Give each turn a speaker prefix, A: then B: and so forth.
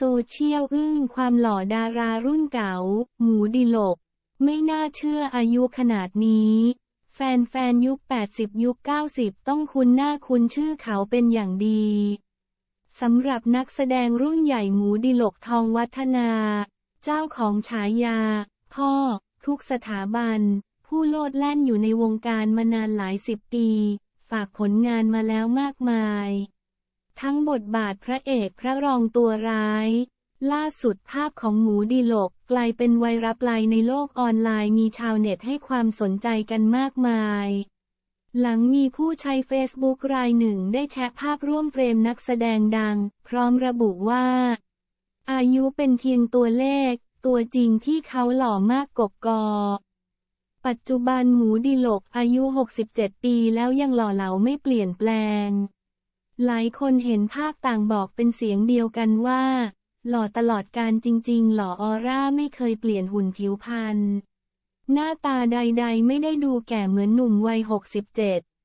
A: โซเชียลอึ้งความหล่อดารารุ่นเก่า หมูดิลก ไม่น่าเชื่ออายุขนาดนี้ แฟนๆ ยุค 80 ยุค 90 ต้องคุ้นหน้าคุ้นชื่อเขาเป็นอย่างดีสำหรับนักแสดงรุ่นใหญ่หมูดิลกทองวัฒนา เจ้าของฉายา พ่อ ทุกสถาบัน ผู้โลดแล่นอยู่ในวงการมานานหลายสิบปี ฝากผลงานมาแล้วมากมาย ทั้งบทบาทพระเอกพระรองตัวร้าย ล่าสุดภาพของหมูดีหลกกลายเป็นไวรัสไลในโลกออนไลน์มีชาวเน็ตให้ความสนใจกันมากมาย หลังมีผู้ใช้เฟซบุ๊กรายหนึ่งได้แชะภาพร่วมเฟรมนักแสดงดัง พร้อมระบุว่า อายุเป็นเพียงตัวเลข ตัวจริงที่เขาหล่อมากกบกอปัจจุบันหมูดีหลกอายุ 67 ปีแล้วยังหล่อเหลาไม่เปลี่ยนแปลง หลายคนเห็นภาพต่างบอกเป็นเสียงเดียวกันว่า หล่อตลอดการจริง ๆ หล่อออร่าไม่เคยเปลี่ยนหุ่นผิวพรรณหน้าตาใด ๆ ไม่ได้ดูแก่เหมือนหนุ่มวัย 67